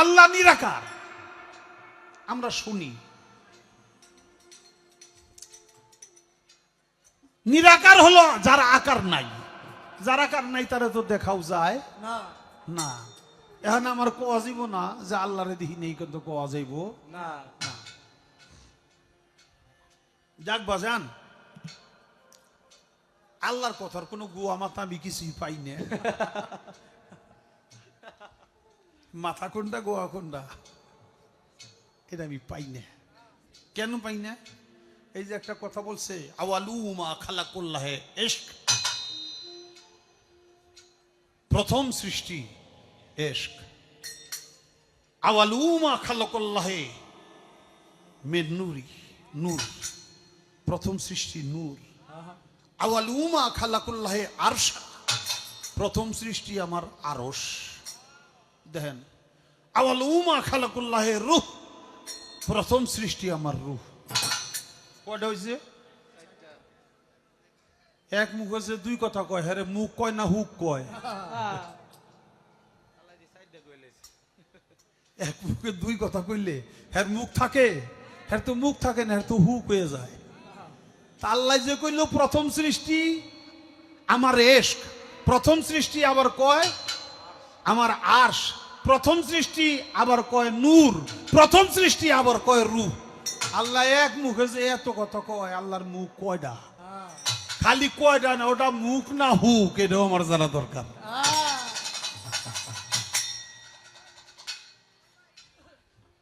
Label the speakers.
Speaker 1: আল্লাহ নিরাকার। আমরা শুনি। নিরাকার হলো যার আকার নাই। যার আকার নাই তারা তো দেখাও যায়।
Speaker 2: না।
Speaker 1: না। এখন আমার কোয়া যাইব না যে আল্লাহরে দেখি নেই কিন্তু কোয়া যাইব।
Speaker 2: না।
Speaker 1: যাক বাজান। আল্লাহর কথার কোনো গুয়া মাথা আমি কিছুই পাই না। মাথা কোনটা, গোয়া কোনটা? এটা আমি পাই না। কেন পাই না? এই যে একটা কথা বলছে আওয়ালুমা খালা করলাহে এশক। প্রথম সৃষ্টি এশক। আওয়ালুমা খালাকুল্লাহে মে নুরি, নূর। প্রথম সৃষ্টি নূর। আওয়ালুমা খালাকুল্লাহে আরশা। প্রথম সৃষ্টি আমার আরস দেখেন আওয়ালুমা খালাকুল্লাহে রুহ, প্রথম সৃষ্টি আমার রুহ। কয়টা হয়েছে এক মুখ হয়েছে দুই কথা কয় হ্যাঁ মুখ কয় না হুক কয়? এক মুখে দুই কথা কইলে হ্যার মুখ থাকে হ্যার তো মুখ থাকে না হ্যার তো হুক হয়ে যায়। তা আল্লাহ যে কইল, প্রথম সৃষ্টি আমার এশক, প্রথম সৃষ্টি আবার কয়? আমার আর্শ। প্রথম সৃষ্টি আবার কয় নূর প্রথম সৃষ্টি আবার কয় রূপ। আল্লাহ এক মুখে যে এত কথা কয় আল্লাহর মুখ কয়টা খালি কয়টা না ওটা মুখ না হুক এটাও আমার জানা দরকার।